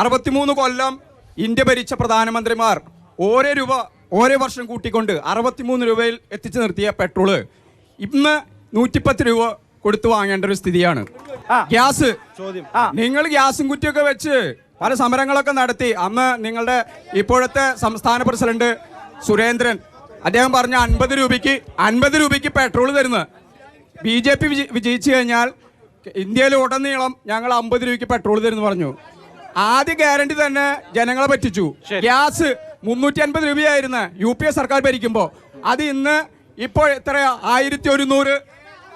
അറുപത്തിമൂന്ന് കൊല്ലം ഇന്ത്യ ഭരിച്ച പ്രധാനമന്ത്രിമാർ ഓരോ രൂപ ഓരോ വർഷം കൂട്ടിക്കൊണ്ട് അറുപത്തിമൂന്ന് രൂപയിൽ എത്തിച്ചു നിർത്തിയ പെട്രോൾ. ഇന്ന് നൂറ്റിപ്പത്ത് രൂപ കൊടുത്തു വാങ്ങേണ്ട ഒരു സ്ഥിതിയാണ്. ഗ്യാസ്. ചോദ്യം. നിങ്ങൾ ഗ്യാസും കുറ്റിയൊക്കെ വെച്ച് പല സമരങ്ങളൊക്കെ നടത്തി അന്ന് നിങ്ങളുടെ ഇപ്പോഴത്തെ സംസ്ഥാന പ്രസിഡന്റ് സുരേന്ദ്രൻ അദ്ദേഹം പറഞ്ഞ അൻപത് രൂപയ്ക്ക് അൻപത് രൂപയ്ക്ക് പെട്രോൾ തരുന്നത് ബി ജെ പി വിജയിച്ചു കഴിഞ്ഞാൽ ഇന്ത്യയിൽ ഉടനീളം ഞങ്ങൾ അമ്പത് രൂപയ്ക്ക് പെട്രോൾ തരുന്നു പറഞ്ഞു. ആദ്യ ഗ്യാരണ്ടി തന്നെ ജനങ്ങളെ പറ്റിച്ചു. ഗ്യാസ് മുന്നൂറ്റി അൻപത് രൂപയായിരുന്നു യു പി എ സർക്കാർ ഭരിക്കുമ്പോൾ അത് ഇന്ന് ഇപ്പോൾ എത്രയാ? ആയിരത്തി ഒരുന്നൂറ്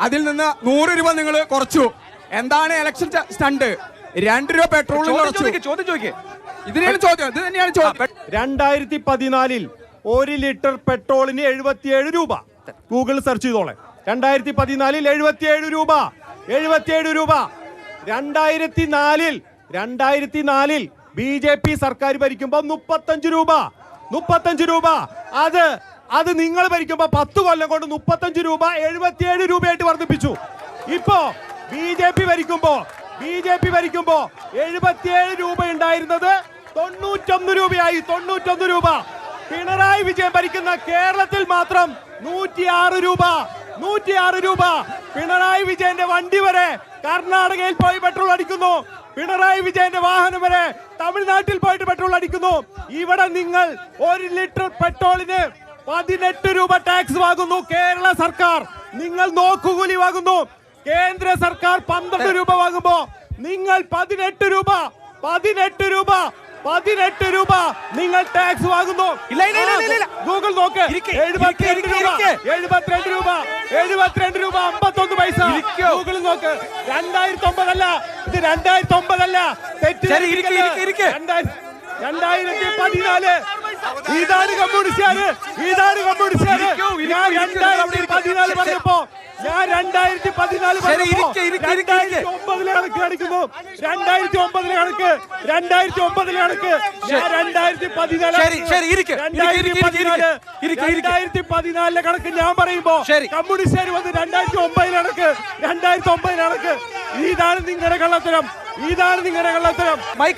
അതിൽ നിന്ന് നൂറ് രൂപ നിങ്ങൾ കുറച്ചു. എന്താണ് ഇലക്ഷൻ സ്റ്റണ്ട് രണ്ട് രൂപ പെട്രോളിന് കുറച്ചു. ചോദിക്ക്, ചോദ്യം ചോദിക്ക്. ഇതിനാണ് ചോദ്യം. ഇത് തന്നെയാണ് ചോദ്യം. രണ്ടായിരത്തി പതിനാലിൽ ഒരു ലിറ്റർ പെട്രോളിന് എഴുപത്തിയേഴ് രൂപ. ഗൂഗിൾ സെർച്ച് ചെയ്തോളെ. രണ്ടായിരത്തി പതിനാലിൽ എഴുപത്തിയേഴ് രൂപ. എഴുപത്തിയേഴ് രൂപ. രണ്ടായിരത്തി നാലിൽ രണ്ടായിരത്തി നാലിൽ ബി ജെ പി സർക്കാർ ഭരിക്കുമ്പോൾ മുപ്പത്തഞ്ച് രൂപ. മുപ്പത്തഞ്ച് രൂപ. അത് അത് നിങ്ങൾ ഭരിക്കുമ്പോൾ പത്ത് കൊല്ലം കൊണ്ട് മുപ്പത്തഞ്ച് രൂപ എഴുപത്തിയേഴ് രൂപയായിട്ട് വർദ്ധിപ്പിച്ചു. ഇപ്പോ ബി ജെ പി ഭരിക്കുമ്പോ ബി ജെ പി ഭരിക്കുമ്പോ എഴുപത്തിയേഴ് രൂപ ഉണ്ടായിരുന്നത് തൊണ്ണൂറ്റൊന്ന് രൂപയായി തൊണ്ണൂറ്റൊന്ന് രൂപ. പിണറായി വിജയൻ ഭരിക്കുന്ന കേരളത്തിൽ മാത്രം നൂറ്റിയാറ് രൂപ. നൂറ്റിയാറ് രൂപ. പിണറായി വിജയന്റെ വണ്ടി വരെ കർണാടകയിൽ പോയി പെട്രോൾ അടിക്കുന്നു. പിണറായി വിജയന്റെ വാഹനം വരെ തമിഴ്നാട്ടിൽ പോയിട്ട് പെട്രോൾ അടിക്കുന്നു. ഇവിടെ നിങ്ങൾ ഒരു ലിറ്റർ പെട്രോളിന് പതിനെട്ട് രൂപ ടാക്സ് വാങ്ങുന്നു കേരള സർക്കാർ. നിങ്ങൾ നോക്കുകൂലി വാങ്ങുന്നു. കേന്ദ്ര സർക്കാർ പന്ത്രണ്ട് രൂപ വാങ്ങുമ്പോ നിങ്ങൾ പതിനെട്ട് രൂപ പതിനെട്ട് രൂപ പതിനെട്ട് രൂപ നിങ്ങൾ ടാക്സ് വാങ്ങുന്നു. ഇല്ല, ഇല്ല, ഇല്ല, ഇല്ല, ഇല്ല. ഗൂഗിൾ നോക്ക്. എഴുപത്തിരണ്ട് രൂപ. എഴുപത്തിരണ്ട് രൂപ. എഴുപത്തിരണ്ട് രൂപ അമ്പത്തൊന്ന് പൈസ. ഗൂഗിൾ നോക്ക്. രണ്ടായിരത്തി ഒമ്പതല്ല ഇത് രണ്ടായിരത്തി ഒമ്പതല്ല തെറ്റ്. രണ്ടായിരത്തി പതിനാല്. ഇതാണ് കമ്മ്യൂണിസ്റ്റുകാര്. ഇതാണ് കമ്മ്യൂണിസ്റ്റുകാര്. ഞാൻ രണ്ടായിരത്തി പതിനാല് പറഞ്ഞപ്പോ ഞാൻ രണ്ടായിരത്തി പതിനാല് രണ്ടായിരത്തി ഒമ്പതിലെ കണക്ക് കാണിക്കുന്നു രണ്ടായിരത്തി ഒമ്പതിലെ കണക്ക് രണ്ടായിരത്തി ഒമ്പതിലെ കണക്ക്. ഞാൻ രണ്ടായിരത്തി പതിനാല് രണ്ടായിരത്തി പതിനാലിലെ കണക്ക് ഞാൻ പറയുമ്പോ. കമ്മ്യൂണിസ്റ്റുകാർ വന്ന് രണ്ടായിരത്തി ഒമ്പതിലെ കണക്ക് രണ്ടായിരത്തി ഒമ്പതിലെ കണക്ക്. ഇതാണ് നിങ്ങളുടെ കള്ളത്തരം. ഇതാണ് നിങ്ങളുടെ കള്ളത്തരം.